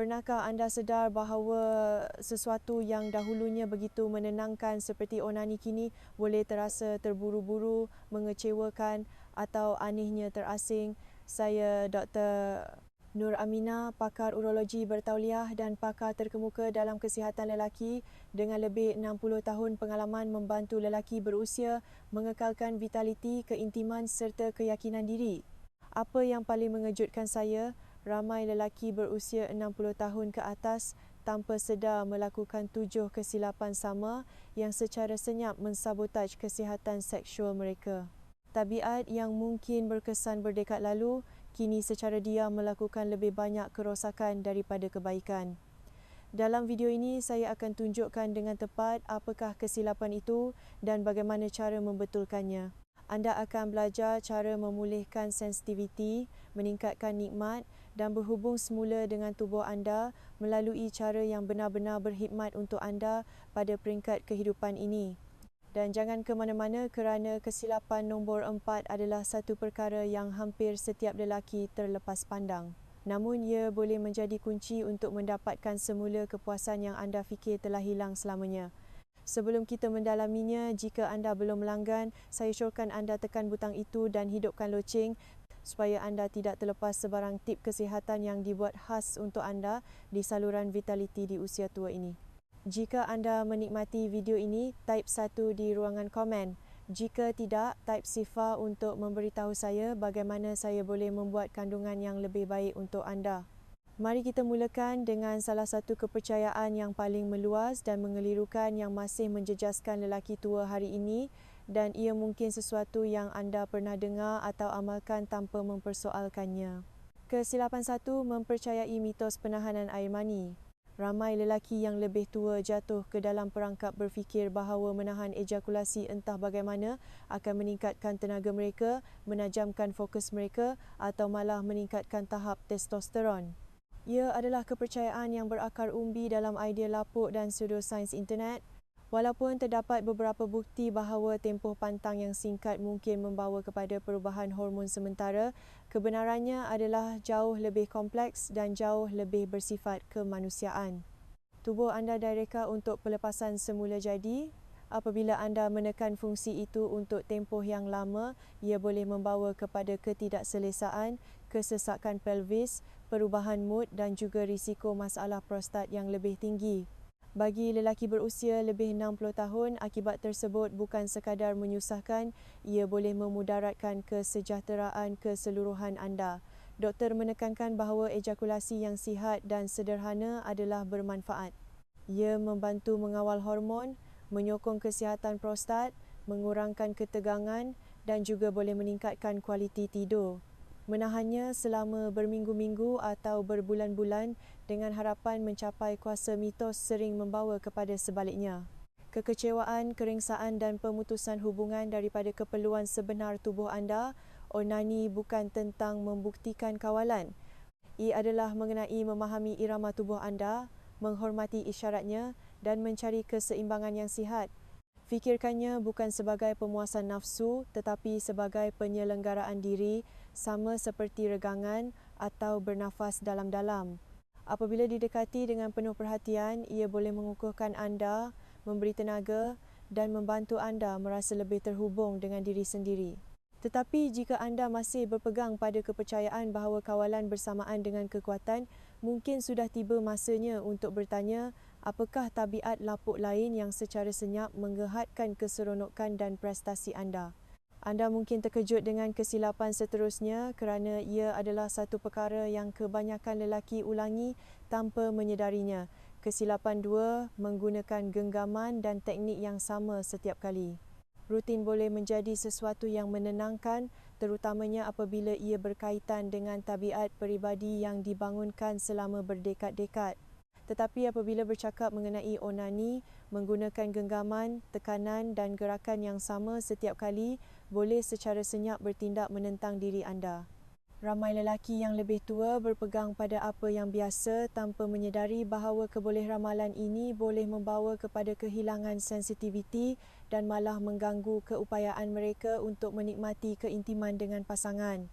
Pernahkah anda sedar bahawa sesuatu yang dahulunya begitu menenangkan seperti onani kini boleh terasa terburu-buru, mengecewakan atau anehnya terasing? Saya Dr. Nur Amina, pakar urologi bertauliah dan pakar terkemuka dalam kesihatan lelaki dengan lebih 60 tahun pengalaman membantu lelaki berusia mengekalkan vitaliti, keintiman serta keyakinan diri. Apa yang paling mengejutkan saya ramai lelaki berusia 60 tahun ke atas tanpa sedar melakukan tujuh kesilapan sama yang secara senyap mensabotaj kesihatan seksual mereka. Tabiat yang mungkin berkesan berdekad lalu kini secara diam melakukan lebih banyak kerosakan daripada kebaikan. Dalam video ini saya akan tunjukkan dengan tepat apakah kesilapan itu dan bagaimana cara membetulkannya. Anda akan belajar cara memulihkan sensitiviti, meningkatkan nikmat dan berhubung semula dengan tubuh anda melalui cara yang benar-benar berkhidmat untuk anda pada peringkat kehidupan ini. Dan jangan ke mana-mana kerana kesilapan nombor empat adalah satu perkara yang hampir setiap lelaki terlepas pandang. Namun ia boleh menjadi kunci untuk mendapatkan semula kepuasan yang anda fikir telah hilang selamanya. Sebelum kita mendalaminya, jika anda belum melanggan, saya syorkan anda tekan butang itu dan hidupkan loceng supaya anda tidak terlepas sebarang tip kesihatan yang dibuat khas untuk anda di saluran vitality di usia tua ini. Jika anda menikmati video ini, type satu di ruangan komen. Jika tidak, type sifa untuk memberitahu saya bagaimana saya boleh membuat kandungan yang lebih baik untuk anda. Mari kita mulakan dengan salah satu kepercayaan yang paling meluas dan mengelirukan yang masih menjejaskan lelaki tua hari ini dan ia mungkin sesuatu yang anda pernah dengar atau amalkan tanpa mempersoalkannya. Kesilapan satu mempercayai mitos penahanan air mani. Ramai lelaki yang lebih tua jatuh ke dalam perangkap berfikir bahawa menahan ejakulasi entah bagaimana akan meningkatkan tenaga mereka, menajamkan fokus mereka atau malah meningkatkan tahap testosteron. Ia adalah kepercayaan yang berakar umbi dalam idea lapuk dan pseudosains internet Walaupun terdapat beberapa bukti bahawa tempoh pantang yang singkat mungkin membawa kepada perubahan hormon sementara, kebenarannya adalah jauh lebih kompleks dan jauh lebih bersifat kemanusiaan. Tubuh anda direka untuk pelepasan semula jadi. Apabila anda menekan fungsi itu untuk tempoh yang lama, ia boleh membawa kepada ketidakselesaan, kesesakan pelvis, perubahan mood dan juga risiko masalah prostat yang lebih tinggi. Bagi lelaki berusia lebih 60 tahun, akibat tersebut bukan sekadar menyusahkan, ia boleh memudaratkan kesejahteraan keseluruhan anda. Doktor menekankan bahawa ejakulasi yang sihat dan sederhana adalah bermanfaat. Ia membantu mengawal hormon, menyokong kesihatan prostat, mengurangkan ketegangan dan juga boleh meningkatkan kualiti tidur menahannya selama berminggu-minggu atau berbulan-bulan dengan harapan mencapai kuasa mitos sering membawa kepada sebaliknya. Kekecewaan, keringsaan dan pemutusan hubungan daripada keperluan sebenar tubuh anda, onani bukan tentang membuktikan kawalan. Ia adalah mengenai memahami irama tubuh anda, menghormati isyaratnya dan mencari keseimbangan yang sihat. Fikirkannya bukan sebagai pemuasan nafsu tetapi sebagai penyelenggaraan diri sama seperti regangan atau bernafas dalam-dalam. Apabila didekati dengan penuh perhatian, ia boleh mengukuhkan anda, memberi tenaga dan membantu anda merasa lebih terhubung dengan diri sendiri. Tetapi jika anda masih berpegang pada kepercayaan bahawa kawalan bersamaan dengan kekuatan, mungkin sudah tiba masanya untuk bertanya apakah tabiat lapuk lain yang secara senyap menggehatkan keseronokan dan prestasi anda. Anda mungkin terkejut dengan kesilapan seterusnya kerana ia adalah satu perkara yang kebanyakan lelaki ulangi tanpa menyedarinya. Kesilapan dua menggunakan genggaman dan teknik yang sama setiap kali. Rutin boleh menjadi sesuatu yang menenangkan terutamanya apabila ia berkaitan dengan tabiat peribadi yang dibangunkan selama berdekad-dekad. Tetapi apabila bercakap mengenai onani, menggunakan genggaman, tekanan dan gerakan yang sama setiap kali boleh secara senyap bertindak menentang diri anda. Ramai lelaki yang lebih tua berpegang pada apa yang biasa tanpa menyedari bahawa keboleh ramalan ini boleh membawa kepada kehilangan sensitiviti dan malah mengganggu keupayaan mereka untuk menikmati keintiman dengan pasangan.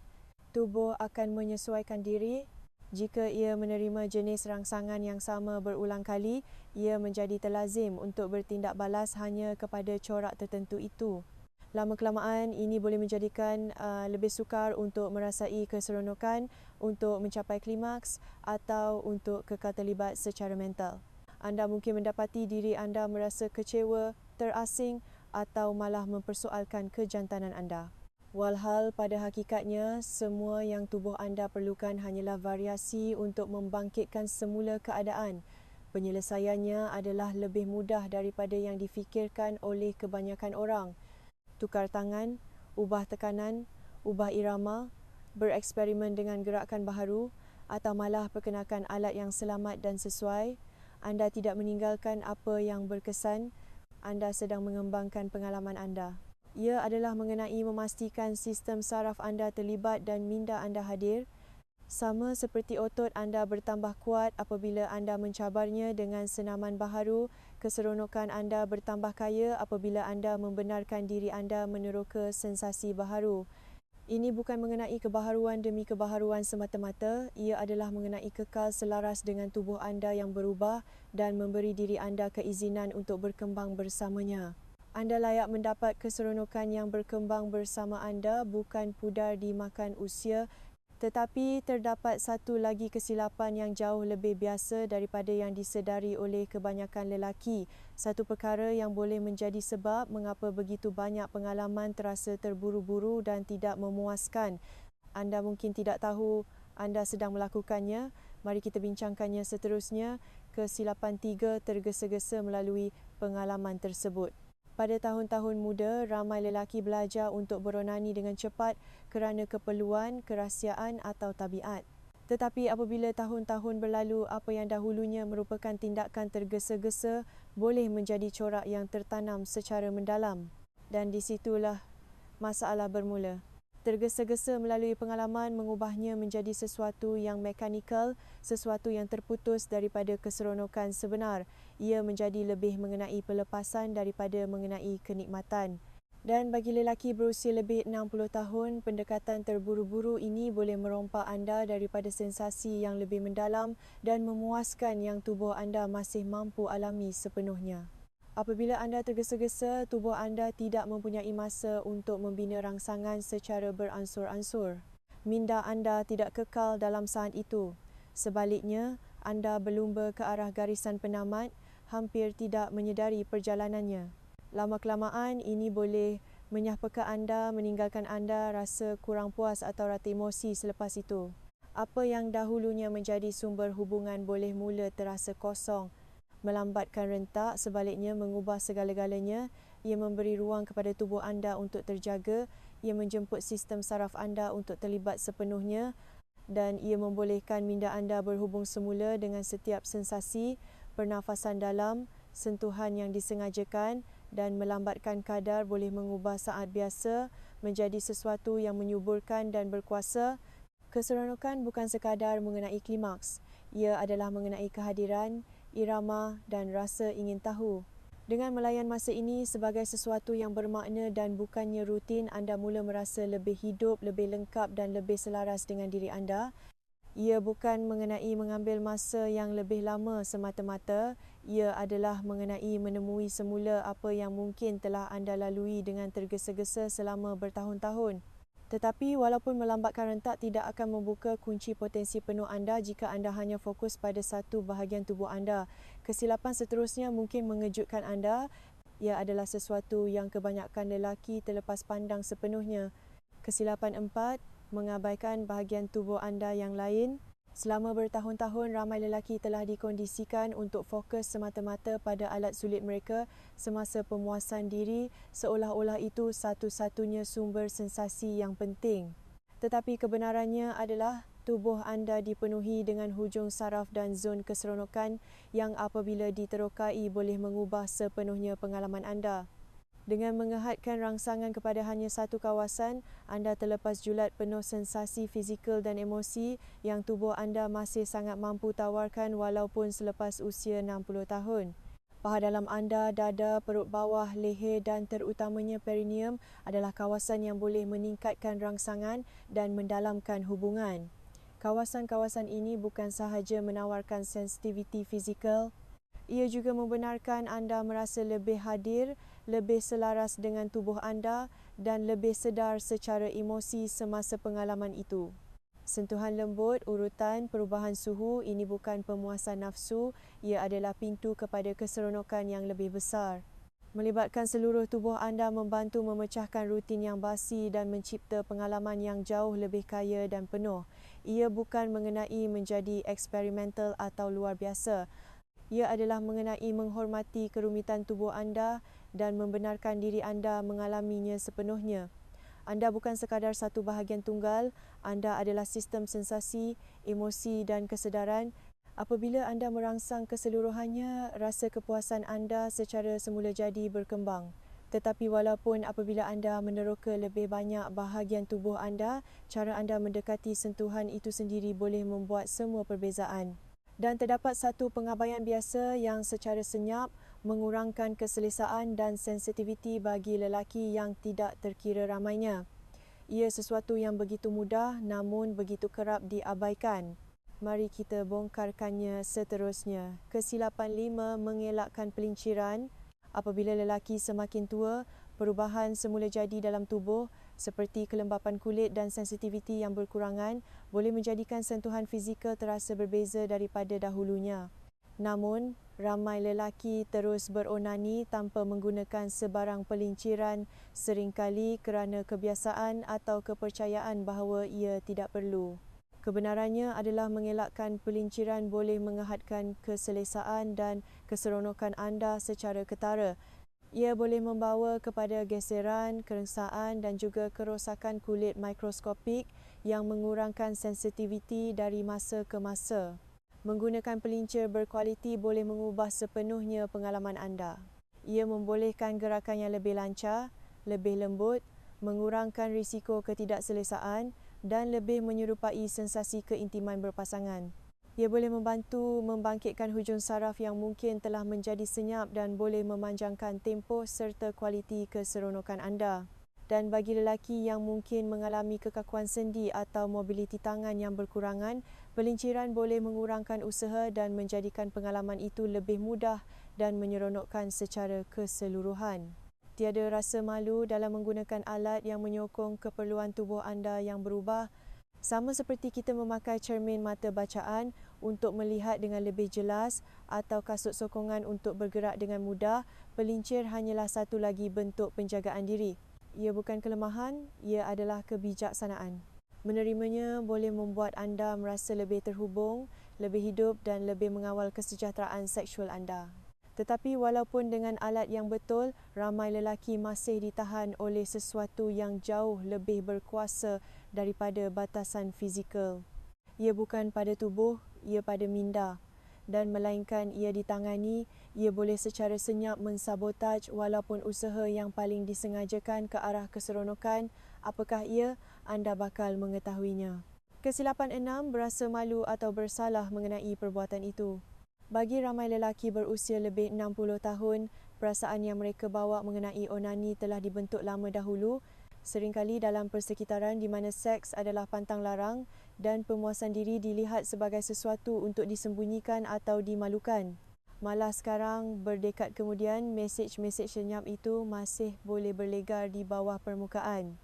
Tubuh akan menyesuaikan diri Jika ia menerima jenis rangsangan yang sama berulang kali, ia menjadi terlazim untuk bertindak balas hanya kepada corak tertentu itu. Lama kelamaan ini boleh menjadikan uh, lebih sukar untuk merasai keseronokan untuk mencapai klimaks atau untuk kekal terlibat secara mental. Anda mungkin mendapati diri anda merasa kecewa, terasing atau malah mempersoalkan kejantanan anda. Walhal pada hakikatnya, semua yang tubuh anda perlukan hanyalah variasi untuk membangkitkan semula keadaan. Penyelesaiannya adalah lebih mudah daripada yang difikirkan oleh kebanyakan orang. Tukar tangan, ubah tekanan, ubah irama, bereksperimen dengan gerakan baharu atau malah perkenalkan alat yang selamat dan sesuai, anda tidak meninggalkan apa yang berkesan, anda sedang mengembangkan pengalaman anda. Ia adalah mengenai memastikan sistem saraf anda terlibat dan minda anda hadir. Sama seperti otot anda bertambah kuat apabila anda mencabarnya dengan senaman baharu, keseronokan anda bertambah kaya apabila anda membenarkan diri anda meneroka sensasi baharu. Ini bukan mengenai kebaharuan demi kebaharuan semata-mata, ia adalah mengenai kekal selaras dengan tubuh anda yang berubah dan memberi diri anda keizinan untuk berkembang bersamanya. Anda layak mendapat keseronokan yang berkembang bersama anda bukan pudar dimakan usia tetapi terdapat satu lagi kesilapan yang jauh lebih biasa daripada yang disedari oleh kebanyakan lelaki. Satu perkara yang boleh menjadi sebab mengapa begitu banyak pengalaman terasa terburu-buru dan tidak memuaskan. Anda mungkin tidak tahu anda sedang melakukannya. Mari kita bincangkannya seterusnya. Kesilapan tiga tergesa-gesa melalui pengalaman tersebut. Pada tahun-tahun muda, ramai lelaki belajar untuk beronani dengan cepat kerana keperluan, kerahsiaan atau tabiat. Tetapi apabila tahun-tahun berlalu, apa yang dahulunya merupakan tindakan tergesa-gesa boleh menjadi corak yang tertanam secara mendalam. Dan di situlah masalah bermula tergesa-gesa melalui pengalaman mengubahnya menjadi sesuatu yang mekanikal, sesuatu yang terputus daripada keseronokan sebenar. Ia menjadi lebih mengenai pelepasan daripada mengenai kenikmatan. Dan bagi lelaki berusia lebih 60 tahun, pendekatan terburu-buru ini boleh merompak anda daripada sensasi yang lebih mendalam dan memuaskan yang tubuh anda masih mampu alami sepenuhnya. Apabila anda tergesa-gesa, tubuh anda tidak mempunyai masa untuk membina rangsangan secara beransur-ansur. Minda anda tidak kekal dalam saat itu. Sebaliknya, anda berlumba ke arah garisan penamat, hampir tidak menyedari perjalanannya. Lama-kelamaan, ini boleh menyahpaka anda, meninggalkan anda rasa kurang puas atau rata emosi selepas itu. Apa yang dahulunya menjadi sumber hubungan boleh mula terasa kosong melambatkan rentak, sebaliknya mengubah segala-galanya. Ia memberi ruang kepada tubuh anda untuk terjaga, ia menjemput sistem saraf anda untuk terlibat sepenuhnya dan ia membolehkan minda anda berhubung semula dengan setiap sensasi, pernafasan dalam, sentuhan yang disengajakan dan melambatkan kadar boleh mengubah saat biasa menjadi sesuatu yang menyuburkan dan berkuasa. Keseronokan bukan sekadar mengenai klimaks, ia adalah mengenai kehadiran, irama dan rasa ingin tahu. Dengan melayan masa ini sebagai sesuatu yang bermakna dan bukannya rutin, anda mula merasa lebih hidup, lebih lengkap dan lebih selaras dengan diri anda. Ia bukan mengenai mengambil masa yang lebih lama semata-mata, ia adalah mengenai menemui semula apa yang mungkin telah anda lalui dengan tergesa-gesa selama bertahun-tahun. Tetapi walaupun melambatkan rentak tidak akan membuka kunci potensi penuh anda jika anda hanya fokus pada satu bahagian tubuh anda. Kesilapan seterusnya mungkin mengejutkan anda. Ia adalah sesuatu yang kebanyakan lelaki terlepas pandang sepenuhnya. Kesilapan empat, mengabaikan bahagian tubuh anda yang lain. Selama bertahun-tahun, ramai lelaki telah dikondisikan untuk fokus semata-mata pada alat sulit mereka semasa pemuasan diri seolah-olah itu satu-satunya sumber sensasi yang penting. Tetapi kebenarannya adalah tubuh anda dipenuhi dengan hujung saraf dan zon keseronokan yang apabila diterokai boleh mengubah sepenuhnya pengalaman anda. Dengan mengehadkan rangsangan kepada hanya satu kawasan, anda terlepas julat penuh sensasi fizikal dan emosi yang tubuh anda masih sangat mampu tawarkan walaupun selepas usia 60 tahun. Paha dalam anda, dada, perut bawah, leher dan terutamanya perineum adalah kawasan yang boleh meningkatkan rangsangan dan mendalamkan hubungan. Kawasan-kawasan ini bukan sahaja menawarkan sensitiviti fizikal, ia juga membenarkan anda merasa lebih hadir, lebih selaras dengan tubuh anda dan lebih sedar secara emosi semasa pengalaman itu. Sentuhan lembut, urutan, perubahan suhu ini bukan pemuasan nafsu, ia adalah pintu kepada keseronokan yang lebih besar. Melibatkan seluruh tubuh anda membantu memecahkan rutin yang basi dan mencipta pengalaman yang jauh lebih kaya dan penuh. Ia bukan mengenai menjadi eksperimental atau luar biasa. Ia adalah mengenai menghormati kerumitan tubuh anda dan membenarkan diri anda mengalaminya sepenuhnya. Anda bukan sekadar satu bahagian tunggal, anda adalah sistem sensasi, emosi dan kesedaran Apabila anda merangsang keseluruhannya, rasa kepuasan anda secara semula jadi berkembang. Tetapi walaupun apabila anda meneroka lebih banyak bahagian tubuh anda, cara anda mendekati sentuhan itu sendiri boleh membuat semua perbezaan. Dan terdapat satu pengabaian biasa yang secara senyap mengurangkan keselesaan dan sensitiviti bagi lelaki yang tidak terkira ramainya. Ia sesuatu yang begitu mudah namun begitu kerap diabaikan. Mari kita bongkarkannya seterusnya. Kesilapan lima mengelakkan pelinciran. Apabila lelaki semakin tua, perubahan semula jadi dalam tubuh seperti kelembapan kulit dan sensitiviti yang berkurangan boleh menjadikan sentuhan fizikal terasa berbeza daripada dahulunya. Namun, ramai lelaki terus beronani tanpa menggunakan sebarang pelinciran seringkali kerana kebiasaan atau kepercayaan bahawa ia tidak perlu. Kebenarannya adalah mengelakkan pelinciran boleh mengahadkan keselesaan dan keseronokan anda secara ketara. Ia boleh membawa kepada geseran, kerengsaan dan juga kerosakan kulit mikroskopik yang mengurangkan sensitiviti dari masa ke masa. Menggunakan pelincir berkualiti boleh mengubah sepenuhnya pengalaman anda. Ia membolehkan gerakan yang lebih lancar, lebih lembut, mengurangkan risiko ketidakselesaan dan lebih menyerupai sensasi keintiman berpasangan. Ia boleh membantu membangkitkan hujung saraf yang mungkin telah menjadi senyap dan boleh memanjangkan tempoh serta kualiti keseronokan anda. Dan bagi lelaki yang mungkin mengalami kekakuan sendi atau mobiliti tangan yang berkurangan, pelinciran boleh mengurangkan usaha dan menjadikan pengalaman itu lebih mudah dan menyeronokkan secara keseluruhan. Tiada rasa malu dalam menggunakan alat yang menyokong keperluan tubuh anda yang berubah. Sama seperti kita memakai cermin mata bacaan untuk melihat dengan lebih jelas atau kasut sokongan untuk bergerak dengan mudah, pelincir hanyalah satu lagi bentuk penjagaan diri. Ia bukan kelemahan, ia adalah kebijaksanaan. Menerimanya boleh membuat anda merasa lebih terhubung, lebih hidup dan lebih mengawal kesejahteraan seksual anda. Tetapi walaupun dengan alat yang betul, ramai lelaki masih ditahan oleh sesuatu yang jauh lebih berkuasa daripada batasan fizikal. Ia bukan pada tubuh, ia pada minda. Dan melainkan ia ditangani, ia boleh secara senyap mensabotaj walaupun usaha yang paling disengajakan ke arah keseronokan, apakah ia, anda bakal mengetahuinya. Kesilapan enam, berasa malu atau bersalah mengenai perbuatan itu. Bagi ramai lelaki berusia lebih 60 tahun, perasaan yang mereka bawa mengenai onani telah dibentuk lama dahulu, seringkali dalam persekitaran di mana seks adalah pantang larang dan pemuasan diri dilihat sebagai sesuatu untuk disembunyikan atau dimalukan. Malah sekarang, berdekat kemudian, mesej-mesej senyap itu masih boleh berlegar di bawah permukaan.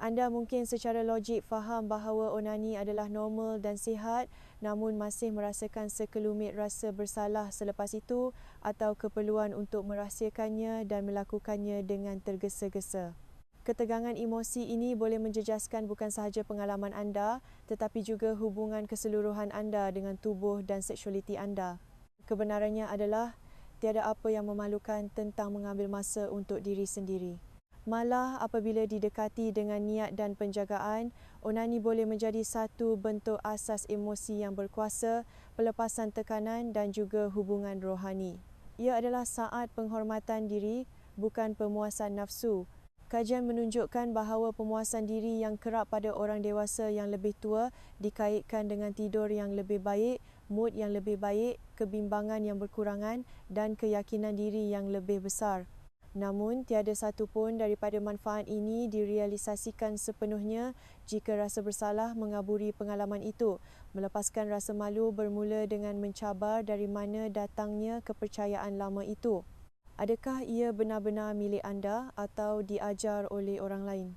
Anda mungkin secara logik faham bahawa onani adalah normal dan sihat namun masih merasakan sekelumit rasa bersalah selepas itu atau keperluan untuk merahsiakannya dan melakukannya dengan tergesa-gesa. Ketegangan emosi ini boleh menjejaskan bukan sahaja pengalaman anda tetapi juga hubungan keseluruhan anda dengan tubuh dan seksualiti anda. Kebenarannya adalah tiada apa yang memalukan tentang mengambil masa untuk diri sendiri. Malah apabila didekati dengan niat dan penjagaan, onani boleh menjadi satu bentuk asas emosi yang berkuasa, pelepasan tekanan dan juga hubungan rohani. Ia adalah saat penghormatan diri, bukan pemuasan nafsu. Kajian menunjukkan bahawa pemuasan diri yang kerap pada orang dewasa yang lebih tua dikaitkan dengan tidur yang lebih baik, mood yang lebih baik, kebimbangan yang berkurangan dan keyakinan diri yang lebih besar. Namun, tiada satu pun daripada manfaat ini direalisasikan sepenuhnya jika rasa bersalah mengaburi pengalaman itu. Melepaskan rasa malu bermula dengan mencabar dari mana datangnya kepercayaan lama itu. Adakah ia benar-benar milik anda atau diajar oleh orang lain?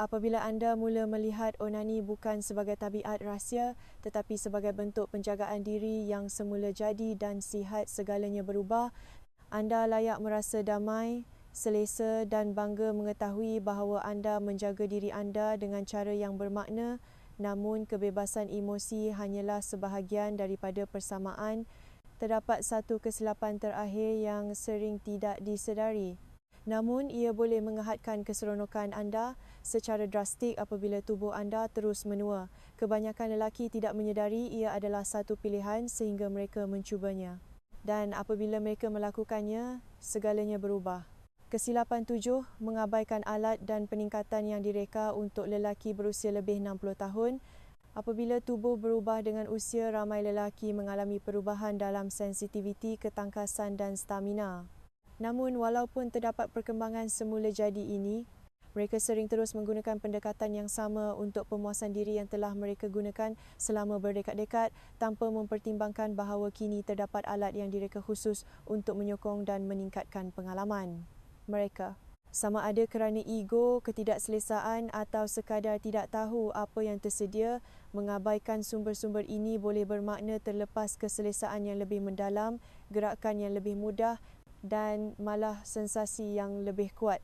Apabila anda mula melihat onani bukan sebagai tabiat rahsia tetapi sebagai bentuk penjagaan diri yang semula jadi dan sihat segalanya berubah, anda layak merasa damai, selesa dan bangga mengetahui bahawa anda menjaga diri anda dengan cara yang bermakna namun kebebasan emosi hanyalah sebahagian daripada persamaan. Terdapat satu kesilapan terakhir yang sering tidak disedari. Namun ia boleh mengehadkan keseronokan anda secara drastik apabila tubuh anda terus menua. Kebanyakan lelaki tidak menyedari ia adalah satu pilihan sehingga mereka mencubanya dan apabila mereka melakukannya, segalanya berubah. Kesilapan tujuh, mengabaikan alat dan peningkatan yang direka untuk lelaki berusia lebih 60 tahun. Apabila tubuh berubah dengan usia, ramai lelaki mengalami perubahan dalam sensitiviti, ketangkasan dan stamina. Namun, walaupun terdapat perkembangan semula jadi ini, mereka sering terus menggunakan pendekatan yang sama untuk pemuasan diri yang telah mereka gunakan selama berdekad-dekad tanpa mempertimbangkan bahawa kini terdapat alat yang direka khusus untuk menyokong dan meningkatkan pengalaman mereka. Sama ada kerana ego, ketidakselesaan atau sekadar tidak tahu apa yang tersedia, mengabaikan sumber-sumber ini boleh bermakna terlepas keselesaan yang lebih mendalam, gerakan yang lebih mudah dan malah sensasi yang lebih kuat.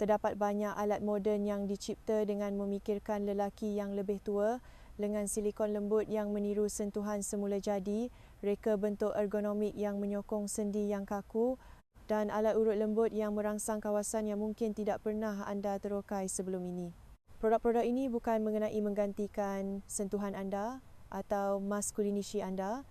Terdapat banyak alat moden yang dicipta dengan memikirkan lelaki yang lebih tua dengan silikon lembut yang meniru sentuhan semula jadi, reka bentuk ergonomik yang menyokong sendi yang kaku dan alat urut lembut yang merangsang kawasan yang mungkin tidak pernah anda terokai sebelum ini. Produk-produk ini bukan mengenai menggantikan sentuhan anda atau maskulinisi anda,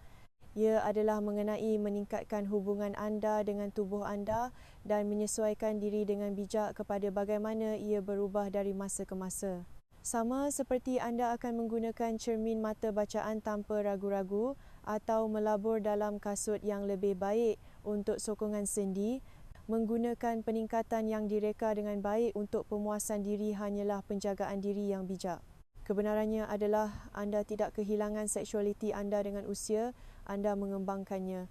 ia adalah mengenai meningkatkan hubungan anda dengan tubuh anda dan menyesuaikan diri dengan bijak kepada bagaimana ia berubah dari masa ke masa. Sama seperti anda akan menggunakan cermin mata bacaan tanpa ragu-ragu atau melabur dalam kasut yang lebih baik untuk sokongan sendi, menggunakan peningkatan yang direka dengan baik untuk pemuasan diri hanyalah penjagaan diri yang bijak. Kebenarannya adalah anda tidak kehilangan seksualiti anda dengan usia, anda mengembangkannya.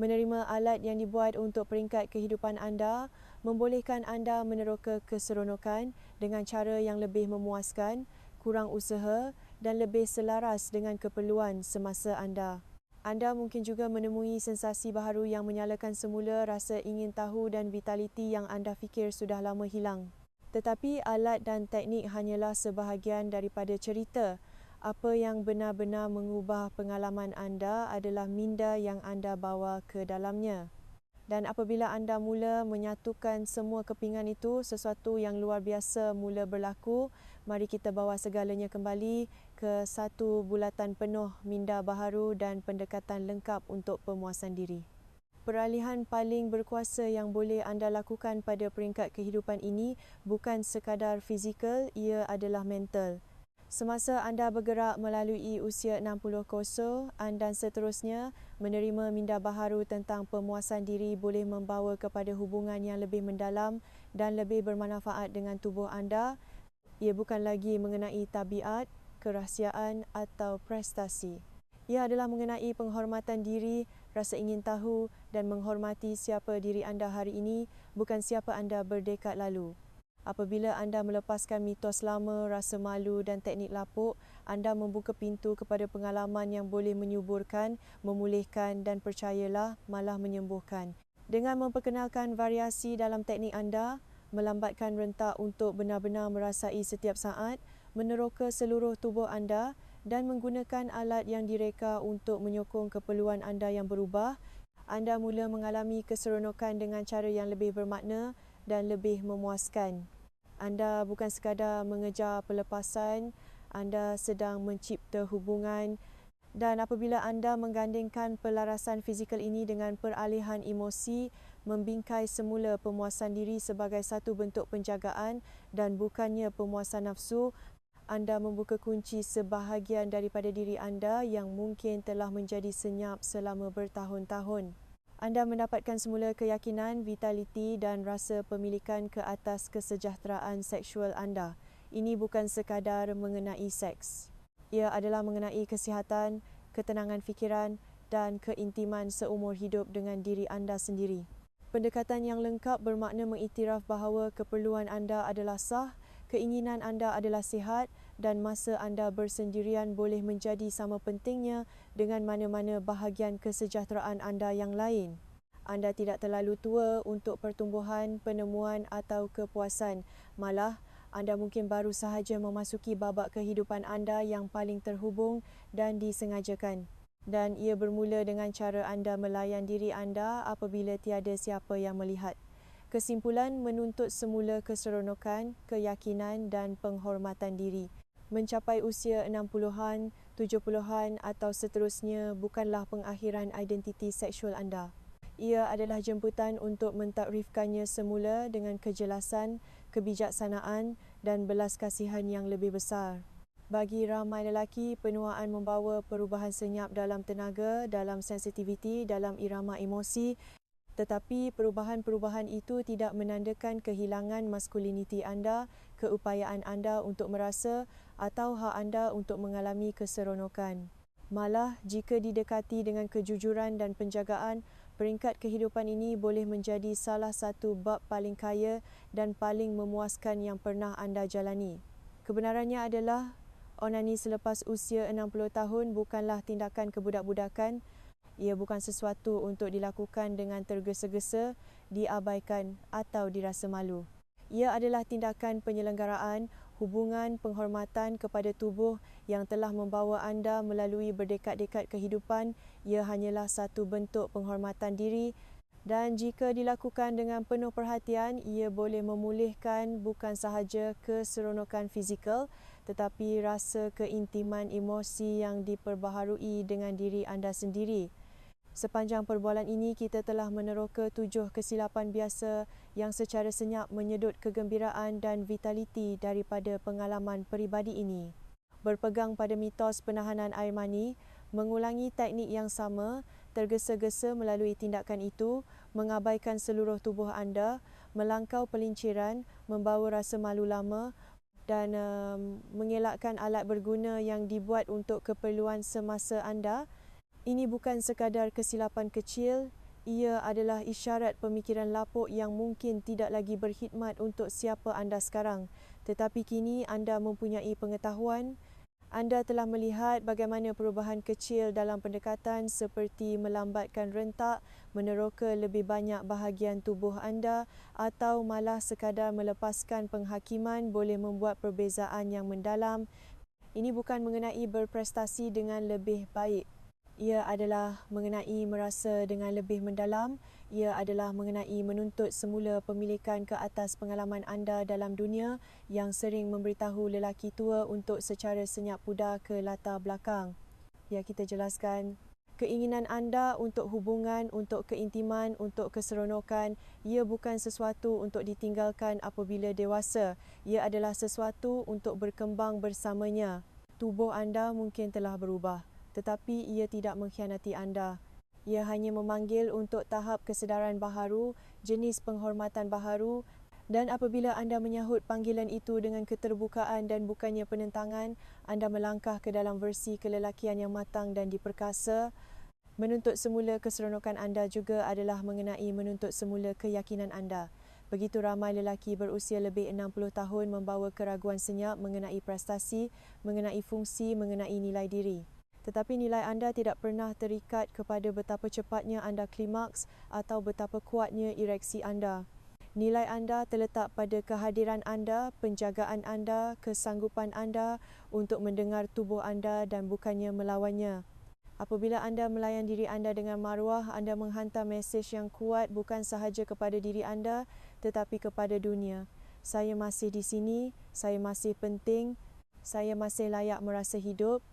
Menerima alat yang dibuat untuk peringkat kehidupan anda membolehkan anda meneroka keseronokan dengan cara yang lebih memuaskan, kurang usaha dan lebih selaras dengan keperluan semasa anda. Anda mungkin juga menemui sensasi baharu yang menyalakan semula rasa ingin tahu dan vitaliti yang anda fikir sudah lama hilang. Tetapi alat dan teknik hanyalah sebahagian daripada cerita. Apa yang benar-benar mengubah pengalaman anda adalah minda yang anda bawa ke dalamnya. Dan apabila anda mula menyatukan semua kepingan itu, sesuatu yang luar biasa mula berlaku. Mari kita bawa segalanya kembali ke satu bulatan penuh minda baharu dan pendekatan lengkap untuk pemuasan diri peralihan paling berkuasa yang boleh anda lakukan pada peringkat kehidupan ini bukan sekadar fizikal, ia adalah mental. Semasa anda bergerak melalui usia 60 koso dan seterusnya, menerima minda baharu tentang pemuasan diri boleh membawa kepada hubungan yang lebih mendalam dan lebih bermanfaat dengan tubuh anda. Ia bukan lagi mengenai tabiat, kerahsiaan atau prestasi. Ia adalah mengenai penghormatan diri, rasa ingin tahu dan menghormati siapa diri anda hari ini, bukan siapa anda berdekad lalu. Apabila anda melepaskan mitos lama, rasa malu dan teknik lapuk, anda membuka pintu kepada pengalaman yang boleh menyuburkan, memulihkan dan percayalah malah menyembuhkan. Dengan memperkenalkan variasi dalam teknik anda, melambatkan rentak untuk benar-benar merasai setiap saat, meneroka seluruh tubuh anda, dan menggunakan alat yang direka untuk menyokong keperluan anda yang berubah, anda mula mengalami keseronokan dengan cara yang lebih bermakna dan lebih memuaskan. Anda bukan sekadar mengejar pelepasan, anda sedang mencipta hubungan dan apabila anda menggandingkan pelarasan fizikal ini dengan peralihan emosi, membingkai semula pemuasan diri sebagai satu bentuk penjagaan dan bukannya pemuasan nafsu, anda membuka kunci sebahagian daripada diri anda yang mungkin telah menjadi senyap selama bertahun-tahun. Anda mendapatkan semula keyakinan, vitaliti dan rasa pemilikan ke atas kesejahteraan seksual anda. Ini bukan sekadar mengenai seks. Ia adalah mengenai kesihatan, ketenangan fikiran dan keintiman seumur hidup dengan diri anda sendiri. Pendekatan yang lengkap bermakna mengiktiraf bahawa keperluan anda adalah sah, keinginan anda adalah sihat dan masa anda bersendirian boleh menjadi sama pentingnya dengan mana-mana bahagian kesejahteraan anda yang lain. Anda tidak terlalu tua untuk pertumbuhan, penemuan atau kepuasan. Malah, anda mungkin baru sahaja memasuki babak kehidupan anda yang paling terhubung dan disengajakan. Dan ia bermula dengan cara anda melayan diri anda apabila tiada siapa yang melihat. Kesimpulan menuntut semula keseronokan, keyakinan dan penghormatan diri mencapai usia 60-an, 70-an atau seterusnya bukanlah pengakhiran identiti seksual anda. Ia adalah jemputan untuk mentakrifkannya semula dengan kejelasan, kebijaksanaan dan belas kasihan yang lebih besar. Bagi ramai lelaki, penuaan membawa perubahan senyap dalam tenaga, dalam sensitiviti, dalam irama emosi tetapi perubahan-perubahan itu tidak menandakan kehilangan maskuliniti anda, keupayaan anda untuk merasa atau hak anda untuk mengalami keseronokan. Malah, jika didekati dengan kejujuran dan penjagaan, peringkat kehidupan ini boleh menjadi salah satu bab paling kaya dan paling memuaskan yang pernah anda jalani. Kebenarannya adalah, onani selepas usia 60 tahun bukanlah tindakan kebudak-budakan, ia bukan sesuatu untuk dilakukan dengan tergesa-gesa, diabaikan atau dirasa malu. Ia adalah tindakan penyelenggaraan hubungan penghormatan kepada tubuh yang telah membawa anda melalui berdekad-dekad kehidupan. Ia hanyalah satu bentuk penghormatan diri dan jika dilakukan dengan penuh perhatian, ia boleh memulihkan bukan sahaja keseronokan fizikal tetapi rasa keintiman emosi yang diperbaharui dengan diri anda sendiri. Sepanjang perbualan ini, kita telah meneroka tujuh kesilapan biasa yang secara senyap menyedut kegembiraan dan vitaliti daripada pengalaman peribadi ini. Berpegang pada mitos penahanan air mani, mengulangi teknik yang sama, tergesa-gesa melalui tindakan itu, mengabaikan seluruh tubuh anda, melangkau pelinciran, membawa rasa malu lama dan um, mengelakkan alat berguna yang dibuat untuk keperluan semasa anda, ini bukan sekadar kesilapan kecil, ia adalah isyarat pemikiran lapuk yang mungkin tidak lagi berkhidmat untuk siapa anda sekarang. Tetapi kini anda mempunyai pengetahuan, anda telah melihat bagaimana perubahan kecil dalam pendekatan seperti melambatkan rentak, meneroka lebih banyak bahagian tubuh anda atau malah sekadar melepaskan penghakiman boleh membuat perbezaan yang mendalam. Ini bukan mengenai berprestasi dengan lebih baik ia adalah mengenai merasa dengan lebih mendalam, ia adalah mengenai menuntut semula pemilikan ke atas pengalaman anda dalam dunia yang sering memberitahu lelaki tua untuk secara senyap pudar ke latar belakang. Ya kita jelaskan keinginan anda untuk hubungan, untuk keintiman, untuk keseronokan, ia bukan sesuatu untuk ditinggalkan apabila dewasa. Ia adalah sesuatu untuk berkembang bersamanya. Tubuh anda mungkin telah berubah tetapi ia tidak mengkhianati anda. Ia hanya memanggil untuk tahap kesedaran baharu, jenis penghormatan baharu dan apabila anda menyahut panggilan itu dengan keterbukaan dan bukannya penentangan, anda melangkah ke dalam versi kelelakian yang matang dan diperkasa. Menuntut semula keseronokan anda juga adalah mengenai menuntut semula keyakinan anda. Begitu ramai lelaki berusia lebih 60 tahun membawa keraguan senyap mengenai prestasi, mengenai fungsi, mengenai nilai diri tetapi nilai anda tidak pernah terikat kepada betapa cepatnya anda klimaks atau betapa kuatnya ereksi anda. Nilai anda terletak pada kehadiran anda, penjagaan anda, kesanggupan anda untuk mendengar tubuh anda dan bukannya melawannya. Apabila anda melayan diri anda dengan maruah, anda menghantar mesej yang kuat bukan sahaja kepada diri anda tetapi kepada dunia. Saya masih di sini, saya masih penting, saya masih layak merasa hidup,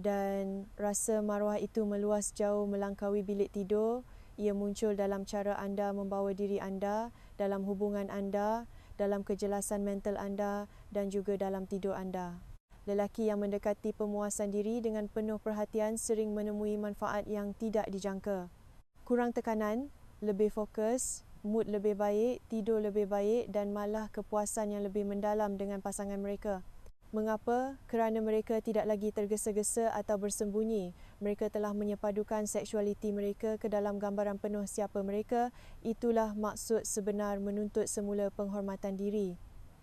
dan rasa maruah itu meluas jauh melangkaui bilik tidur. Ia muncul dalam cara anda membawa diri anda, dalam hubungan anda, dalam kejelasan mental anda dan juga dalam tidur anda. Lelaki yang mendekati pemuasan diri dengan penuh perhatian sering menemui manfaat yang tidak dijangka. kurang tekanan, lebih fokus, mood lebih baik, tidur lebih baik dan malah kepuasan yang lebih mendalam dengan pasangan mereka. Mengapa? Kerana mereka tidak lagi tergesa-gesa atau bersembunyi. Mereka telah menyepadukan seksualiti mereka ke dalam gambaran penuh siapa mereka. Itulah maksud sebenar menuntut semula penghormatan diri.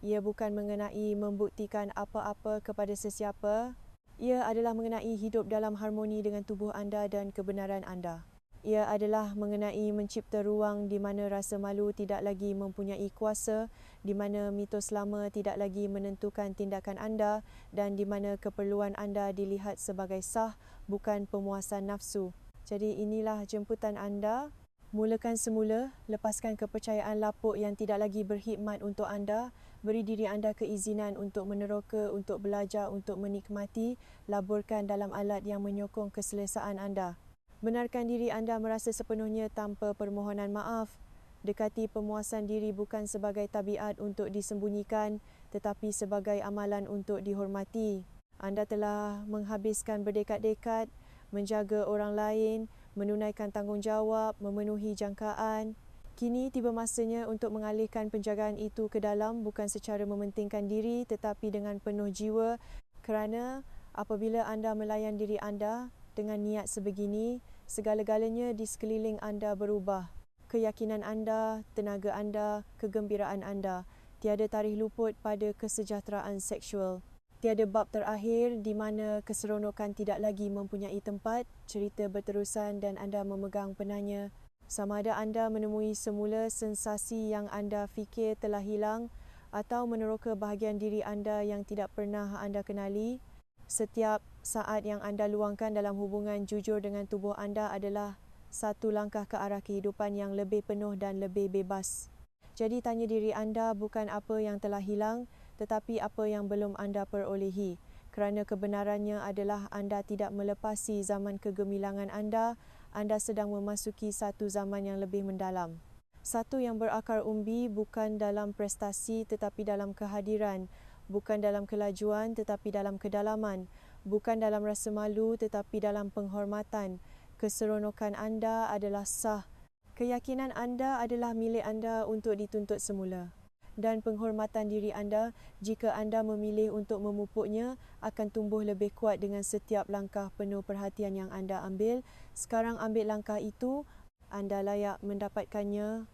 Ia bukan mengenai membuktikan apa-apa kepada sesiapa. Ia adalah mengenai hidup dalam harmoni dengan tubuh anda dan kebenaran anda. Ia adalah mengenai mencipta ruang di mana rasa malu tidak lagi mempunyai kuasa, di mana mitos lama tidak lagi menentukan tindakan anda dan di mana keperluan anda dilihat sebagai sah bukan pemuasan nafsu. Jadi inilah jemputan anda. Mulakan semula, lepaskan kepercayaan lapuk yang tidak lagi berkhidmat untuk anda, beri diri anda keizinan untuk meneroka, untuk belajar, untuk menikmati, laburkan dalam alat yang menyokong keselesaan anda. Benarkan diri anda merasa sepenuhnya tanpa permohonan maaf. Dekati pemuasan diri bukan sebagai tabiat untuk disembunyikan tetapi sebagai amalan untuk dihormati. Anda telah menghabiskan berdekat-dekat menjaga orang lain, menunaikan tanggungjawab, memenuhi jangkaan. Kini tiba masanya untuk mengalihkan penjagaan itu ke dalam bukan secara mementingkan diri tetapi dengan penuh jiwa kerana apabila anda melayan diri anda dengan niat sebegini, segala-galanya di sekeliling anda berubah. Keyakinan anda, tenaga anda, kegembiraan anda. Tiada tarikh luput pada kesejahteraan seksual. Tiada bab terakhir di mana keseronokan tidak lagi mempunyai tempat, cerita berterusan dan anda memegang penanya. Sama ada anda menemui semula sensasi yang anda fikir telah hilang atau meneroka bahagian diri anda yang tidak pernah anda kenali, setiap saat yang anda luangkan dalam hubungan jujur dengan tubuh anda adalah satu langkah ke arah kehidupan yang lebih penuh dan lebih bebas. Jadi tanya diri anda bukan apa yang telah hilang tetapi apa yang belum anda perolehi. Kerana kebenarannya adalah anda tidak melepasi zaman kegemilangan anda, anda sedang memasuki satu zaman yang lebih mendalam. Satu yang berakar umbi bukan dalam prestasi tetapi dalam kehadiran, bukan dalam kelajuan tetapi dalam kedalaman, bukan dalam rasa malu tetapi dalam penghormatan. Keseronokan anda adalah sah. Keyakinan anda adalah milik anda untuk dituntut semula. Dan penghormatan diri anda, jika anda memilih untuk memupuknya, akan tumbuh lebih kuat dengan setiap langkah penuh perhatian yang anda ambil. Sekarang ambil langkah itu, anda layak mendapatkannya